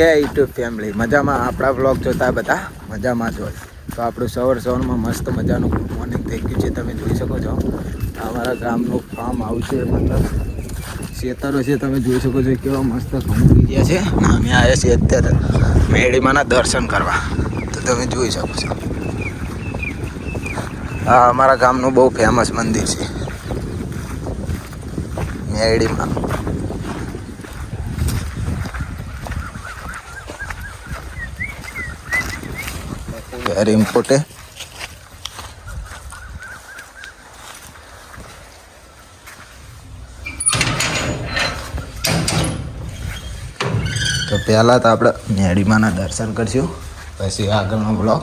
કે YouTube family મજામાં? આપણા બ્લોગ જોતા બધા મજામાં જ હોય. તો આપણું સવાર સવારમાં મસ્ત મજાનું ગુડ મોર્નિંગ થઈ ગયું છે. તમે જોઈ શકો છો. અમારા ગામનું ફાર્મ આવશે મતલબ ખેતરો છે. તમે જોઈ શકો છો કેવા મસ્ત ઘણી ગયા છે. અમે આવ્યા છીએ અત્યારે મેળીમાંના દર્શન કરવા. તો તમે જોઈ શકો છો. આ અમારા ગામનું બહુ ફેમસ મંદિર છે. મેરડીમાં વેરી ઇમ્પોર્ટન્ટ તો પહેલાં તો આપણે મેડીમાના દર્શન કરશું. પછી આગળનો બ્લોગ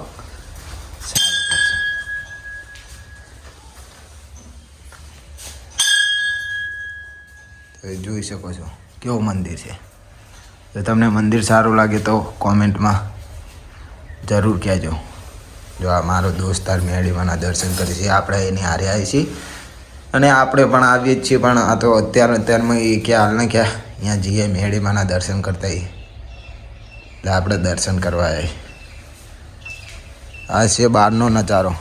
જોઈ શકો છો. કેવું મંદિર છે. જો તમને મંદિર સારું લાગે તો કોમેન્ટમાં જરૂર કહેજો. જો આ મારો દોસ્તાર મેળીમાના દર્શન કરે છે, આપણે એની હારે આવી છીએ. અને આપણે પણ આવીએ જ છીએ, પણ આ તો અત્યારે અત્યારમાં એ ક્યાં હાલ ને ક્યાં, અહીંયા જઈએ મેળીમાના દર્શન કરતા એટલે આપણે દર્શન કરવા આવી આ છે બહારનો નજારો.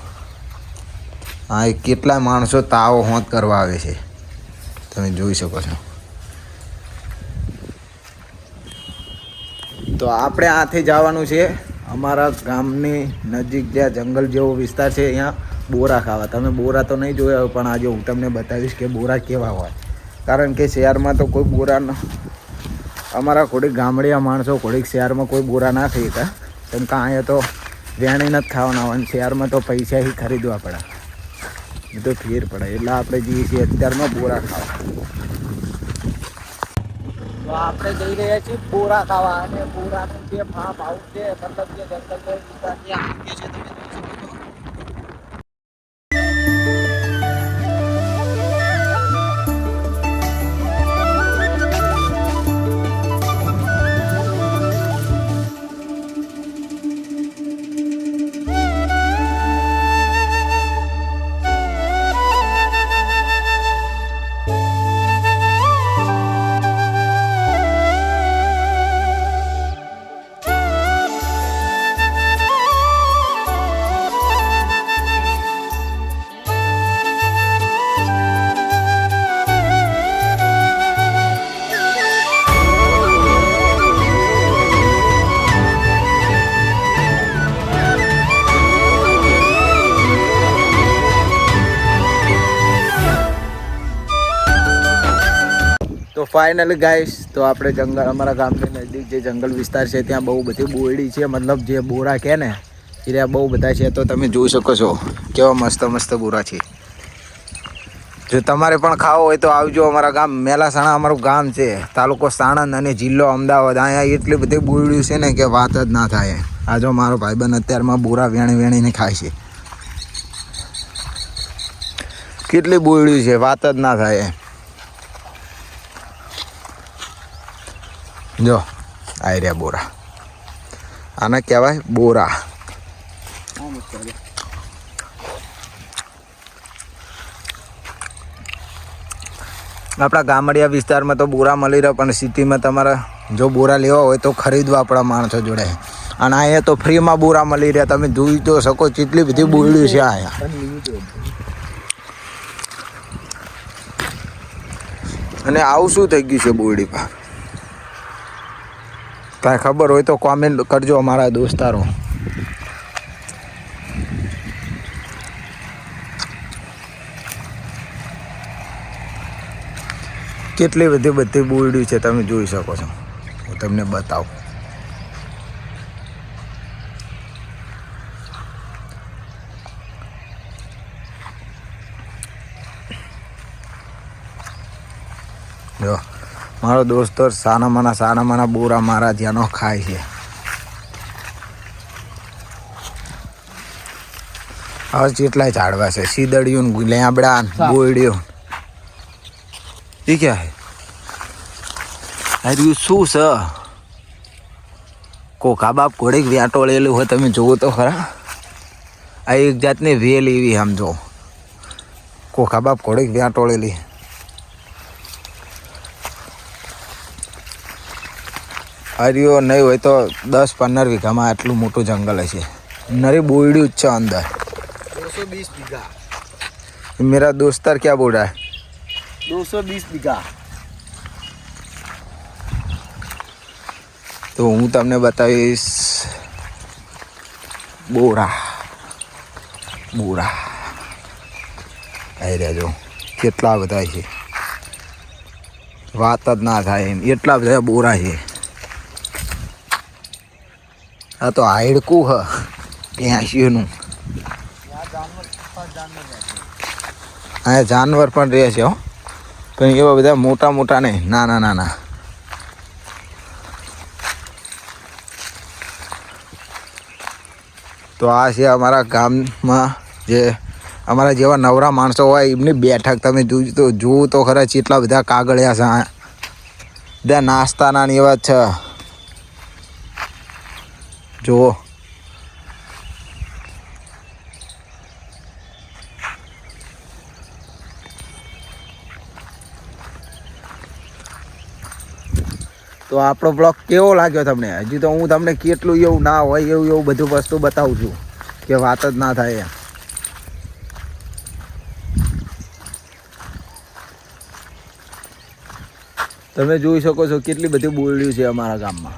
આ કેટલા માણસો તાવો હોત કરવા આવે છે. તમે જોઈ શકો છો. તો આપણે આથી જવાનું છે. અમારા ગામની નજીક જ્યાં જંગલ જેવો વિસ્તાર છે અહીંયા બોરા ખાવા. તમે બોરા તો નહીં જોયા હોય, પણ આજે હું તમને બતાવીશ કે બોરા કેવા હોય. કારણ કે શહેરમાં તો કોઈ બોરા ન અમારા કોઈક ગામડિયા માણસો કોઈક શહેરમાં કોઈ બોરા ના ખાઈ હતા. કેમ કે અહીંયા તો વેણી નથી ખાવાના હોય શહેરમાં તો પૈસાથી ખરીદવા પડે. એ તો ફેર પડે. એટલે આપણે જઈએ છીએ, અત્યારમાં બોરા ખાવા. તો આપણે જઈ રહ્યા છીએ બોરા ખાવા. અને બોરાનું જે ફાર્મ હાઉસ છે, મતલબ જે જંગલ તમે ફાઇનલી ગાઈસ તો આપણે જંગલ અમારા ગામની નજીક જે જંગલ વિસ્તાર છે, ત્યાં બહુ બધી બોરડી છે. મતલબ જે બોરા કહે ને, એ બહુ બધા છે. તો તમે જોઈ શકો છો, કેવા મસ્ત મસ્ત બોરા છે. જો તમારે પણ ખાવો હોય તો આવજો અમારા ગામ. મેલાસાણા અમારું ગામ છે. તાલુકો સાણંદ અને જિલ્લો અમદાવાદ. અહીંયા એટલી બધી બોરડી છે ને કે વાત જ ના થાય. આ જો મારો ભાઈબંધ અત્યારમાં બોરા વેણી વેણીને ખાય છે. કેટલી બોરડી છે, વાત જ ના થાય. જો, આઈ રહ્યા બોરા. આને કહેવાય બોરા. આપણા ગામડિયા વિસ્તારમાં તો બોરા મળી રહે પણ સિટીમાં તમારે જો બોરા લેવા હોય તો ખરીદવા આપણા માણસો જોડે. અને અહીંયા તો ફ્રીમાં બોરા મળી રહ્યા, તમે જોઈ તો શકો કેટલી બધી બોરડી છે અહીંયા. અને આવું શું થઈ ગયું છે બોરડી પર? કાંઈ ખબર હોય તો કોમેન્ટ કરજો અમારા દોસ્તારો. કેટલી બધી બધી બોરડી છે તમે જોઈ શકો છો. હું તમને બતાવું. મારો દોસ્તો સાનામાના સાનામાના બોરા મારા ત્યાંનો ખાય છે. હવે જેટલાય ઝાડવા છે? સીદડિયું લેબડા બોયડિયું એ ક્યાં હે અરે શું છે? કોકા બાપ ઘોડીક વ્યાટોળેલું હોય તમે જુઓ તો ખરા. આ એક જાતની વેલ એવી સમજો કોકા બાપ ઘોડીક વ્યાટોળેલી હરિયો નહીં હોય તો દસ પંદર વીઘામાં આટલું મોટું જંગલ હશે. નરી બોયડ્યું જ છે અંદર. દોસો બીસ વીઘા. મેરા દોસ્તર ક્યાં બોડા દોસો બીસ વીઘા. તો હું તમને બતાવીશ. બોરા. બોરા. આવી રહ્યા જો કેટલા બધા છે. વાત જ ના થાય એમ. એટલા બધા બોરા છે. આ તો હાઈડકું હ એંશીનું અહીંયા જાનવર પણ રહે છે હો. પણ એવા બધા મોટા મોટા નહીં, નાના નાના. તો આ છે અમારા ગામમાં જે અમારા જેવા નવરા માણસો હોય, એમની બેઠક તમે જોજો તો જોવું તો ખરા કેટલા બધા કાગળિયા છે બધા નાસ્તાના એવા છે. જુઓ. તો આપણો બ્લોગ કેવો લાગ્યો તમને? હજી તો હું તમને કેટલું એવું ના હોય એવું એવું બધું વસ્તુ બતાવું છું, કે વાત જ ના થાય તમે જોઈ શકો છો કેટલી બધી બોલ્યું છે અમારા ગામમાં.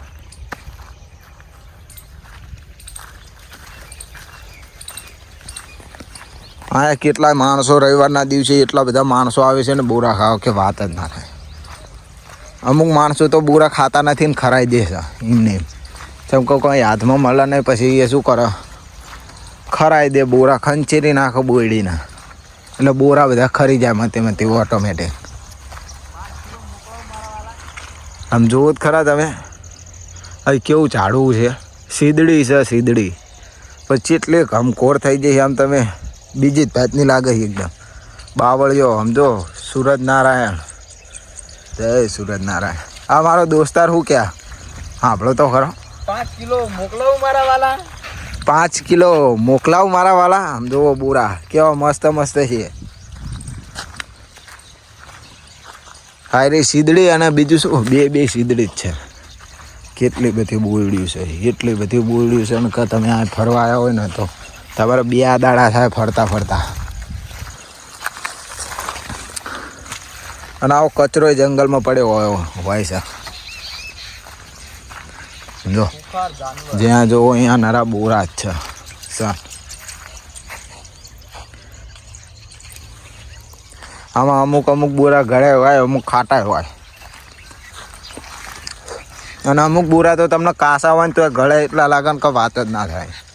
હા કેટલા માણસો રવિવારના દિવસે એટલા બધા માણસો આવે છે ને બોરા ખાવા કે વાત જ ના થાય. અમુક માણસો તો બોરા ખાતા નથી ને ખરાઈ દે છે એમને. એમ જેમ કે કોઈ હાથમાં મળે નહીં પછી એ શું કરે? ખરાઈ દે બોરા, ખંચેરી નાખો બોયડીના. એટલે બોરા બધા ખરી જાય મતે મતે ઓટોમેટિક આમ જોવો જ ખરા તમે. હવે કેવું ઝાડવું છે. સીદડી છે સીદડી. પછી એટલી ઘમકોર થઈ જઈએ આમ તમે. બીજી જ ભાતની લાગે છે એકદમ. બાવળિયો સમજો? સુરજ નારાયણ. જય સુરજ નારાયણ. આ મારો દોસ્તાર હું ક્યાં આપણો તો ખરો. પાંચ કિલો મોકલાવ મારા વાલા? પાંચ કિલો મોકલાવું મારા વાલા? સમજો બોરા. કેવા મસ્ત મસ્ત છે. હારી સીદડી અને બીજું શું? બે બે સીદડી જ છે. કેટલી બધી બોલડ્યું છે. એટલી બધી બોલડ્યું છે અને કે તમે આ ફરવા આવ્યા હોય ને તો તમારે બે દાડા થાય ફરતા ફરતા. અને આવો કચરો જંગલમાં પડ્યો હોય હોય છે. જો, જ્યાં જોવો અહીંયા નરા બોરા જ છે. સર આમાં અમુક અમુક બોરા ઘરે હોય, અમુક ખાટા હોય. અને અમુક બોરા તો તમને કાસા હોય ને તો ગળે એટલા લાગે ને કે વાત જ ના થાય.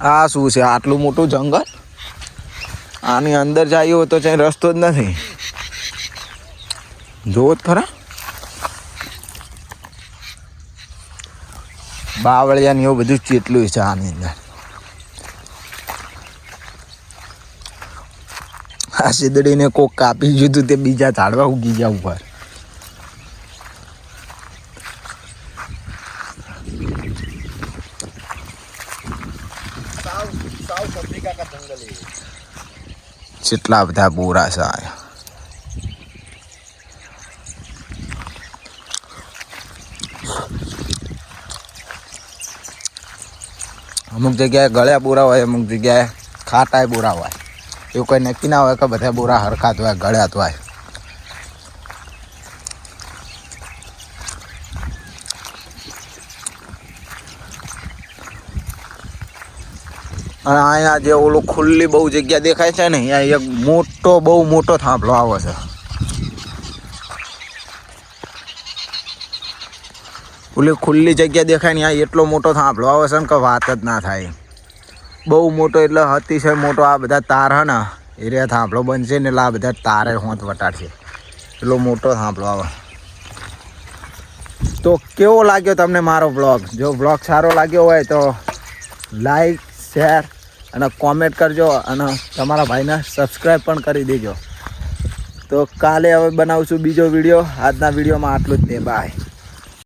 આ શું છે? આટલું મોટું જંગલ? આની અંદર જઈએ હોય તો ત્યાં રસ્તો જ નથી. જોવો જ ખરા. બાવળિયા ને એવું બધું ચેટલું છે આની અંદર. આ સીદડીને કોક કાપી દીધું તે બીજા ઝાડવા ઉગી ગયા ઉપર. સાવ બધા બોરા સા અમુક જગ્યાએ ગળ્યા બોરા હોય, અમુક જગ્યાએ ખાટાય બોરા હોય. એવું કંઈ નક્કી ના હોય કે બધા બોરા હરખાત હોય, ગળ્યાત હોય. અને અહીંયા જે ઓલું ખુલ્લી બહુ જગ્યા દેખાય છે ને અહીંયા એક મોટો, બહુ મોટો થાંભલો આવે છે. ઓલી ખુલ્લી જગ્યા દેખાય ને અહીંયા એટલો મોટો થાંભલો આવે છે ને કે વાત જ ના થાય. બહુ મોટો એટલે અતિશય મોટો આ બધા તાર હે ને, એ રે થાંભલો બનશે ને એટલે આ બધા તારે હોંત વટાડશે. એટલો મોટો થાંભલો આવે. તો કેવો લાગ્યો તમને મારો બ્લોગ જો બ્લોગ સારો લાગ્યો હોય તો લાઈક શેર અને કોમેન્ટ કરજો અને તમારા ભાઈને સબસ્ક્રાઈબ પણ કરી દેજો. તો કાલે હવે બનાવું છું બીજો વીડિયો આજના વિડીયોમાં આટલું જ તે. બાય